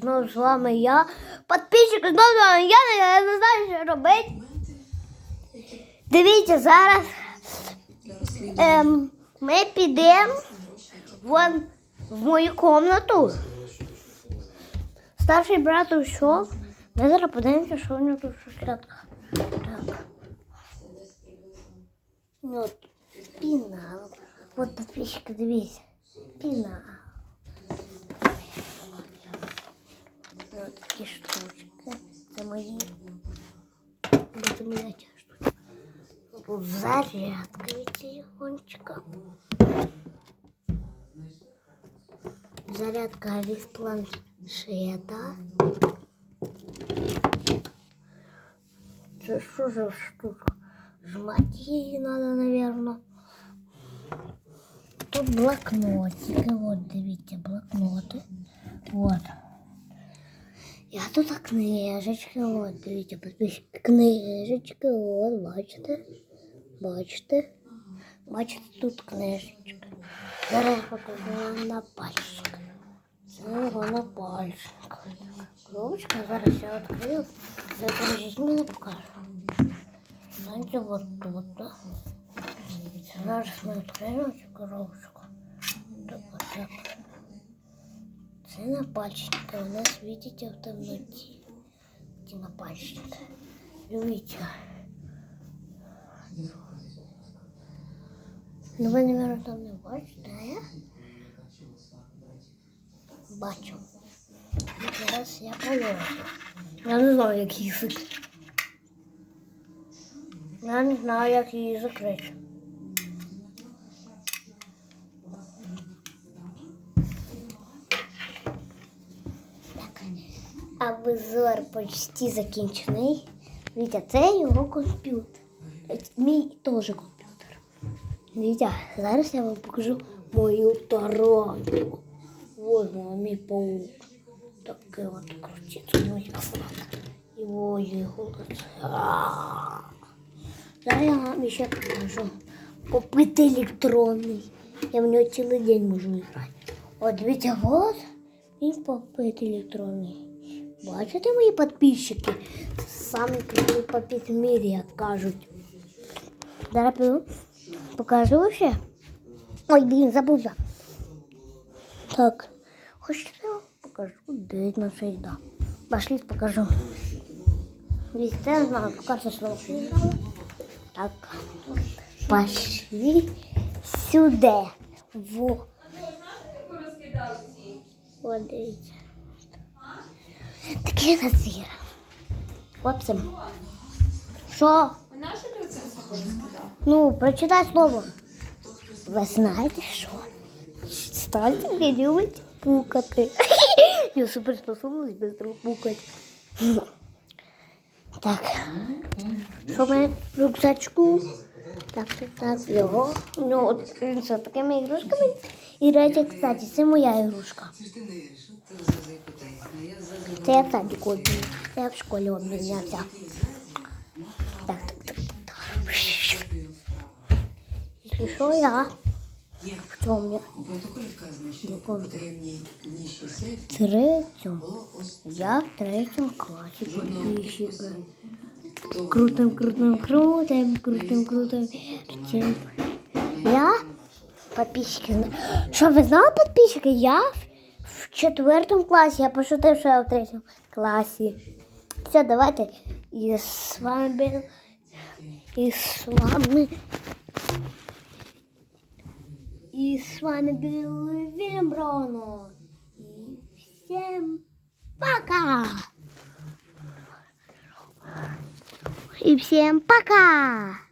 Знову з вами я. Підписчик, знову з вами я, я не знаю, що робити. Дивіться, зараз ем, ми підемо вон в мою комнату. Старший брат ушов. Ми зараз подивимося, що у нього тут в. Так. Ну, от, пінал. От підписчики, дивіться. Пінал. такі штучки. Це мої. Це моя ця штучка. Тут зарядка від телефончика. Зарядка від планшета. Це що за штука? Жмать її надо, наверное. Тут блокнотики. Вот, дивіться, блокноти. Вот. Я тут книжечки, от, дивіться, підписчики, книжечки, от, бачите, бачите, бачите, тут книжечка. Зараз я покажу вам на пальчик. Це його на пальчик. Коробочка, зараз я відкрию, закажіть мені покажу. Знаєте, от тут, да? Зараз ми відкриємо цю коробочку. Так, так. Це на пальчики, у нас видите в темноті. Ці на пальчики. Дивіться. Ну ви, мабуть, там не бачите, а я бачу. Зараз я положу. Я не знаю, як її. Я не знаю, як її закрити. Обзор почти закінчений. Вітя, це його комп'ютер. Мій теж комп'ютер. Вітя, зараз я вам покажу мою таранку. Ось вона, мій паук. Такий от крутиться І ой, його. Зараз я вам ще покажу. Попит електронний. Я в нього цілий день можу грати. От дивіться, от він попит електронний. Бачите, мої підписчики? Самий крутий попит в мірі, як кажуть. Зараз. Покажу ще. Ой, блін, забула. Так. Хочете я вам покажу? Де навсегда. Пошли, покажу. Весь це знаю, покажу слово. Так. Пошли сюди. Во. Вот дивіться. Таке назір. Хлопцям. Що? А на що ти це? Ну, прочитай слово. Ви знаєте що? Стальники любить пукати. Я суперспособність швидко пукати. Так. Що в рюкзачку? Так, так, так, його. Ну, от він з такими ігрушками. І речі, кстати, це моя ігрушка. Я за Це я в садіку обмінявся. Я в школі обмінявся. Так, так, так, так. Що, я я? У що Третьому. було ось Я в підписчика. Крутим, крутим, крутим, крутим, крутим. крутим. Я підписчики. зна- Що ви знали підписчики? Я в четвертому класі, я пошутив, що я в третьому класі. Все, давайте. І з вами був. І з вами. І з вами був Вільям Броно. І всім пока! И всем пока!